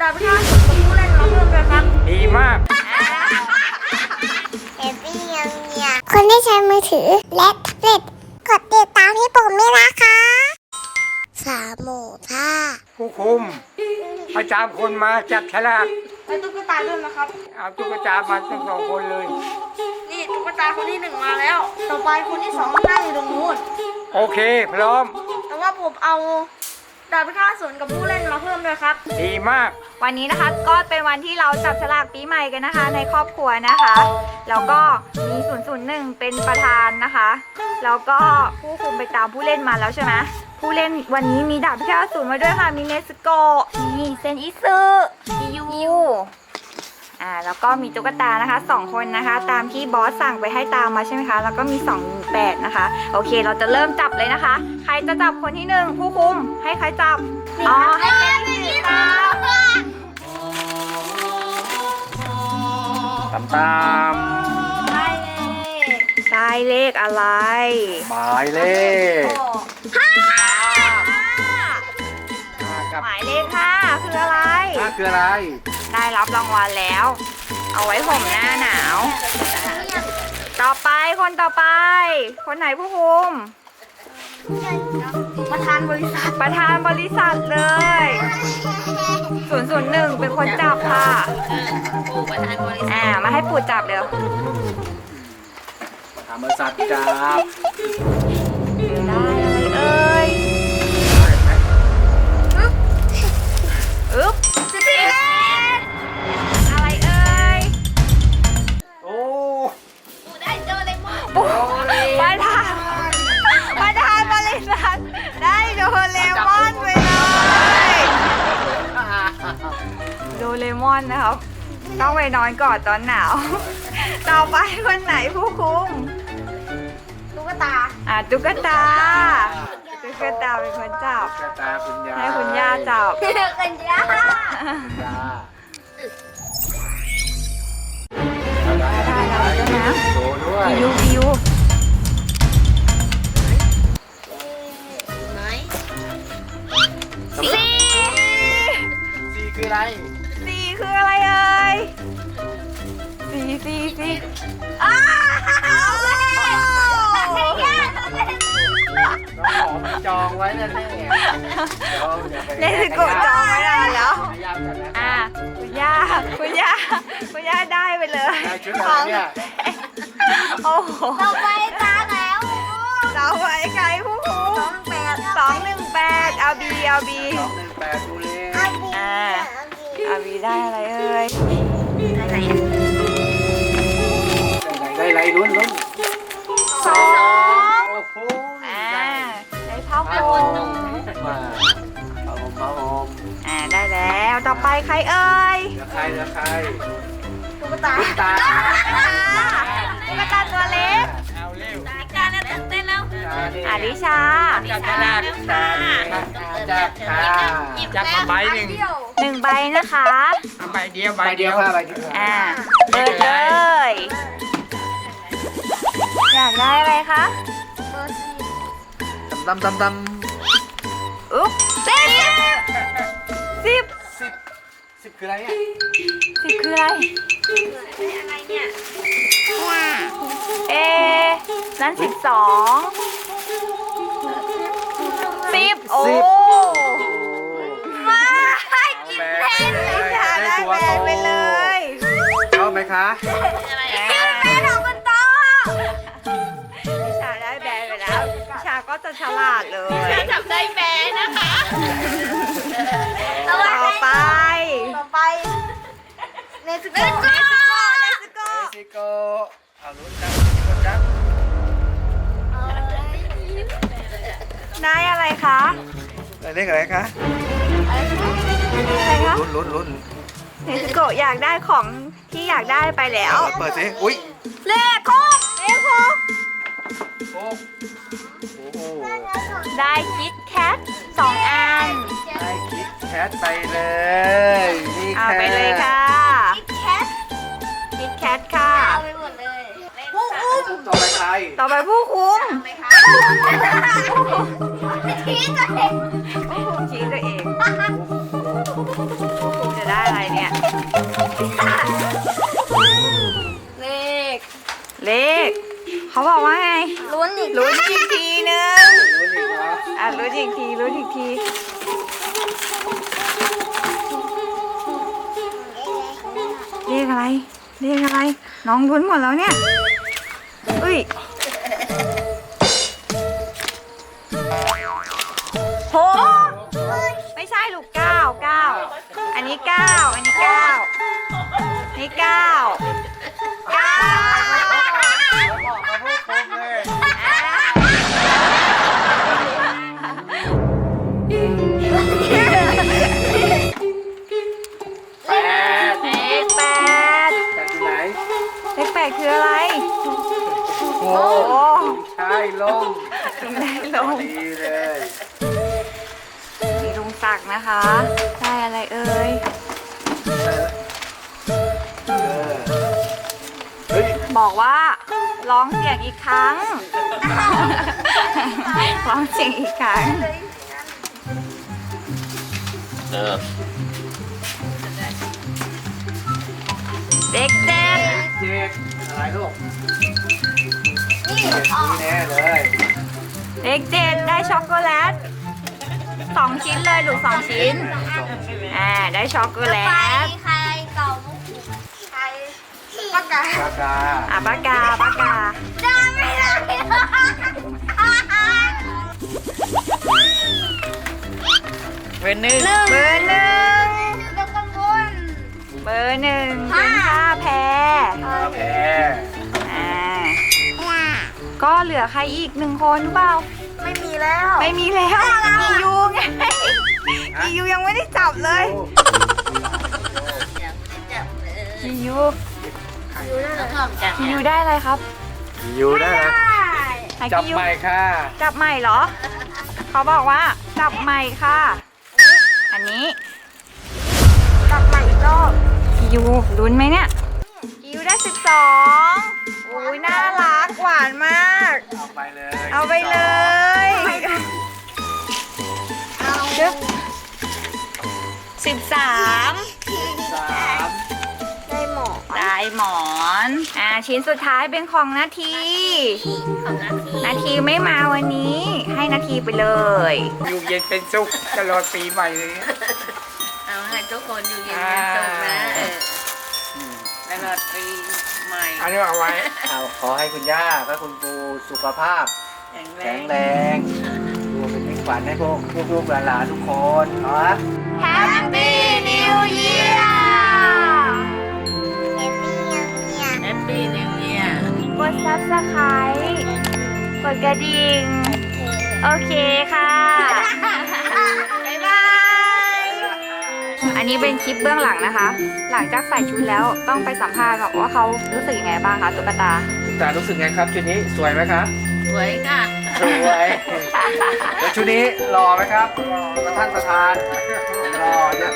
ดาบพิฆาตผมผู้เล่นมาเพิ่มเลยครับดีมาก เอฟี่เงียเงียคนที่ใช้มือถือและแท็บเล็ตกดติดตามพี่ปุ่มด้วยนะคะ สามหมูท่าผู้คุมประจำคนมาจับฉลากและตุ๊กตาด้วยนะครับ เอาตุ๊กตามาทั้งสองคนเลย นี่ตุ๊กตาคนที่หนึ่งมาแล้ว ต่อไปคนที่สองนั่งอยู่ตรงนู้น โอเค พร้อมแต่ ว่าผมเอาดาบพิฆาตสวนกับผู้เล่นมาเพิ่มด้วยครับ ดีมาก วันนี้นะคะก็เป็นวันที่เราจับฉลากปีใหม่กันนะคะ ในครอบครัวนะคะ แล้วก็มี 001 เป็นประธานนะคะ แล้วก็ผู้คุมไปตามผู้เล่นมาแล้วใช่ไหมผู้เล่นวันนี้มีดาบพิฆาตศูนย์มาด้วยค่ะ มีเนสโกะมีเซนอิซึมียูอ่า แล้วก็มีตุ๊กตานะคะสองคนนะคะ ตามที่บอสสั่งไปให้ตามมาใช่ไหมคะ แล้วก็มี2 8นะคะ โอเค เราจะเริ่มจับเลยนะคะ ใครจะจับคนที่หนึ่งผู้คุม ให้ใครจับ อ๋อ ให้เป็นที่จับตามตามได้เลขได้เลขอะไร หมายเลขห้าห้ากับหมายเลขห้าคืออะไรห้าคืออะไร ได้รับรางวัลแล้ว เอาไว้ห่มหน้าหนาว ต่อไปคนต่อไป คนไหนผู้คุม ประธานบริษัท ประธานบริษัทเลย001เป็นคนจับค่ะอ่า มาให้ปู่จับเร็วถามบริษัทจับได้อะไรเอ่ยอึ๊บ มอนนะครับ ต้องไปนอนก่อนตอนหนาว ต่อไปคนไหนผู้คุม ตุ๊กตาอะตุ๊กตา ตุ๊กตาเป็นคนจับ กระตาคุณยายให้คุณย่าจับ กันยายาได้แล้วใช่ไหมโชว์ด้วย บิวบิว จองไว้แล้วเนี่ยเดี๋ยวเดี๋ยวไปเนสโกะจองไว้นานแล้วให้ย่าจัดนะอะคุณย่าคุณย่าคุณย่าได้ไปเลยได้ชุดอะไรเนี่ยโอ้โหต่อไปตาแล้วเราไว้ใครผู้คุมสองหนึ่งแปดเอาบีเอาบีสองหนึ่งแปดดูเลยอาบีอ่าเอาบีได้อะไรเอ่ยได้ไรลุ้นลุ้นสองาผ้าห่ห่มมมาผ้าห่มผ้าห่มอ่าได้แล้วต่อไปใครเอ่ยเหลือใครเหลือใครตุ๊กตาตุ๊กตาตุ๊กตาตัวเล็กเอาเร็วการแล้วตื่นเต้นแล้วอาลิชาจับกระดาษตาจับตาจับมาใบหนึ่งหนึ่งใบนะคะใบเดียวใบเดียวค่ะใบเดียวอ่าเปิดเลยอยากได้อะไรคะ ดำดำดอุ๊บสิบสิบำสิบสิบคืออะไรเนี่ยสิบคืออะไรอะไรเนี่ยเอะนั้นสิบสองสิบโอ้มาให้กินแทนลิชาได้แบนไปเลยชอบไหมคะกินแท จะฉลาดเลย จับได้แบนนะคะต่อไป ต่อไปเนสโกเลสโก้เลสโก้เมซิโกเอาลุ้นจับลุ้นจับได้อะไรคะได้เลขอะไรคะอะไรคะลุ้นลุ้นลุ้นเนสโกะอยากได้ของที่อยากได้ไปแล้วเปิดสิอุ้ยเลขหกเลขหก โอ้โห ได้คิดแคทสองอัน ได้คิดแคทไปเลยนี่เอาค่ะไปเลยค่ะแคทคิดแคทค่ะ เอาไปหมดเลยต่อไปใครต่อไปผู้คุมชี้ตัวเองผู้คุมชี้ตัวเอง ผู้คุมจะได้อะไรเนี่ย เลข เลข เขาบอกว่าไงลุ้นอีกลุ้นอีกทีนึงรู้อีกเหรออะลุ้นอีกทีลุ้นอีกทีเลขอะไรเลขอะไร น้องลุ้นหมดแล้วเนี่ยอุ้ยโหไม่ใช่ลูกเก้าเก้าอันนี้เก้าอันนี้เก้าอันนี้เก้าเก้า โอ้โอ้ใช่ลงได้ลงดีเลยมีลุงศักดิ์นะคะ ได้อะไรเอ่ย เออเฮ้ยบอกว่าร้องเสียงอีกครั้ง ร้องเสียงอีกครั้ง เออเด็กเจ็ดเจ็ดอะไรลูก นี่เจ็ดออกนี่แน่เลยเด็กเจ็ดได้ช็อกโกแลตสองชิ้นเลยลูกสองชิ้นอ่าได้ช็อกโกแลไปตใครเก่าใครปากกาปากกาอะปากกาปากกาจำไม่ได้เบอร์หนึ่งเบอร์หนึ่งตะกังวลเบอร์หนึ่งเป็นผ้าแพร แพ้อ่า ก็เหลือใครอีกหนึ่งคนหรือเปล่า ไม่มีแล้ว ไม่มีแล้วมียูไงมียูยังไม่ได้จับเลยมียูมียูได้อะไรครับอยู่ได้นะไหนจับพี่ยูใหม่ค่ะ จับใหม่เหรอ เขาบอกว่า จับใหม่ค่ะ อันนี้กลับมาอีกรอบพี่ยูลุ้นไหมเนี่ย พี่ยูได้สิบสองอุ้ยน่ารักหวานมาก เอาไปเลยเอาไปเลยสิบสามสามได้หมอได้หมอน อ่าชิ้นสุดท้ายเป็นของนาทีของนาทีนาทีไม่มาวันนี้ ให้นาทีไปเลย อยู่เย็นเป็นสุขตลอดปีใหม่เลย เอาให้ทุกคนอยู่เย็นเป็นสุขนะเออต ลอดปีใหม่อันนี้เอาไว้ เอาขอให้คุณย่าและคุณปูสุขภาพ แข็งแรแข็งงแรงดูเป็นเป็นขวัญให้พวกลูกๆหลานๆทุกคนเนาะ Happy New Year เอมี่ยังเนี่ยแฮปปี้นิวเยียร์ กด subscribe กดกระดิ่ง โอเคค่ะ นนี้เป็นคลิปเบื้องหลังนะคะ หลังจากใส่ชุดแล้วต้องไปสัมภาษณ์ก่อนว่าเขารู้สึกยังไงบ้างคะตุ๊กตาแต่รู้สึกไงครับชุดนี้สวยไหมครับ สวยค่ะสวยแล้วชุดนี้หล่อไหมครับหล่อประท่านประธานหล่อเนี่ย